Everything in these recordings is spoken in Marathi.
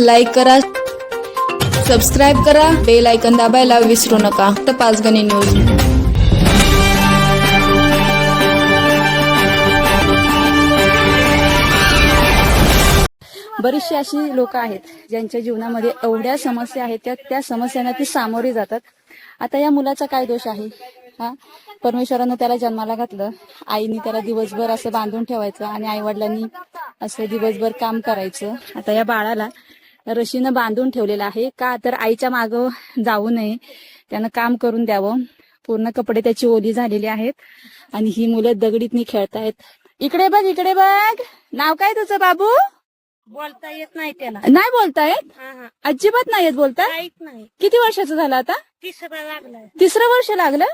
लाईक करा सबस्क्राईब करा बेल आयकन दाबायला विसरू नका. तर पाचगणी न्यूज बरीचशी अशी लोक आहेत ज्यांच्या जीवनामध्ये एवढ्या समस्या आहेत त्या त्या समस्यांना ती सामोरी जातात. आता या मुलाचा काय दोष आहे? हा? परमेश्वरानं त्याला जन्माला घातलं. आईने त्याला दिवसभर असं बांधून ठेवायचं आणि आई वडिलांनी असं दिवसभर काम करायचं. आता या बाळाला रशीनं बांधून ठेवलेलं आहे. का तर आईच्या मागं जाऊ नये. त्यानं काम करून द्यावं. पूर्ण कपडे त्याची ओली झालेली आहेत. आणि ही मुलं दगडीतनी खेळतायत. इकडे बघ इकडे बघ. नाव काय तुझं बाबू? बोलता येत नाही त्याला. नाही बोलतायत? अजिबात नाही येत बोलता काहीच नाही किती वर्षाचं झालं आता? तिसरा लागलाय. तिसरं वर्ष लागलं.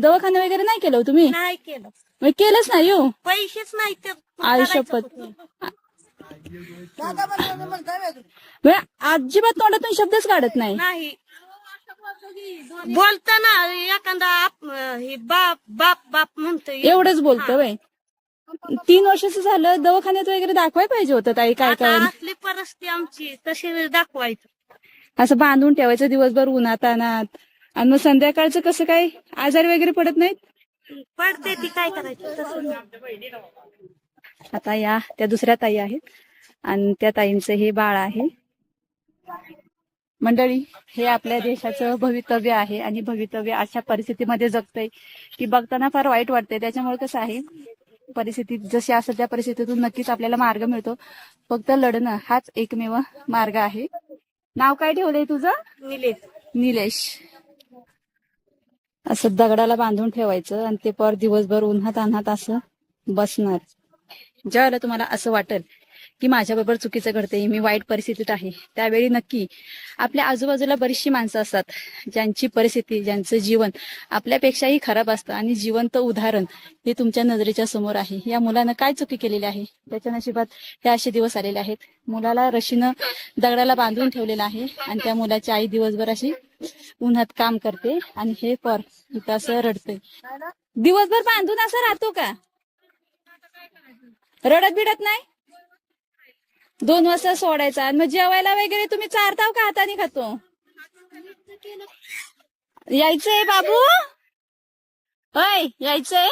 दवाखाना वगैरे नाही केलं हो तुम्ही? नाही केलं. केलंच नाही हो? पैसेच नाही तर अजिबात तोंडातून शब्दच काढत नाही. नाही. बोलताना एखादा बाप बाप बाप म्हणतो एवढंच बोलतं वय तीन वर्षाचं झालं दवाखान्यात वगैरे दाखवाय पाहिजे होतं ताई काय काय? असली परिस्थिती आमची तशी दाखवायचं. असं बांधून ठेवायचं दिवसभर उन्हात अनात आणि मग संध्याकाळचं कसं काय? आजारी वगैरे पडत नाहीत? पडते ती काय करायचं. आता या त्या दुसऱ्या ताई आहेत. आणि त्या ताईंचं हे बाळ आहे. मंडळी हे आपल्या देशाचं भवितव्य आहे आणि भवितव्य अशा परिस्थितीमध्ये जगतंय की बघताना फार वाईट वाटतंय. त्याच्यामुळे कसं आहे परिस्थिती जशी असेल त्या परिस्थितीतून नक्कीच आपल्याला मार्ग मिळतो. फक्त लढणं हाच एकमेव मार्ग आहे. नाव काय ठेवलंय तुझं? निलेश. निलेश. असं दगडाला बांधून ठेवायचं आणि ते पर दिवसभर उन्हात अन्हात असं बसणार. ज्यावेळेला तुम्हाला असं वाटेल की माझ्याबरोबर चुकीचं घडते मी वाईट परिस्थितीत आहे. त्यावेळी नक्की आपल्या आजूबाजूला बरीचशी माणसं असतात ज्यांची परिस्थिती ज्यांचं जीवन आपल्यापेक्षाही खराब असतं आणि जिवंत उदाहरण हे तुमच्या नजरेच्या समोर आहे. या मुलानं काय चुकी केलेली आहे? त्याच्या नशिबात हे असे दिवस आलेले आहेत. मुलाला रशीनं दगडाला बांधून ठेवलेलं आहे आणि त्या मुलाची आई दिवसभर अशी उन्हात काम करते आणि हे पर इथं असं रडतंय. दिवसभर बांधून असं राहतो का? रडत बिडत नाही? दोन वाजता सोडायचा. आणि मग जेवायला वगैरे तुम्ही चारताव का हाताने खातो? यायचंय बाबू. होय यायचंय.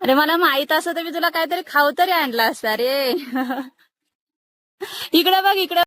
अरे मला माहीत असं तर मी तुला काहीतरी खाऊ तरी आणला असता रे. इकडे बघ इकडे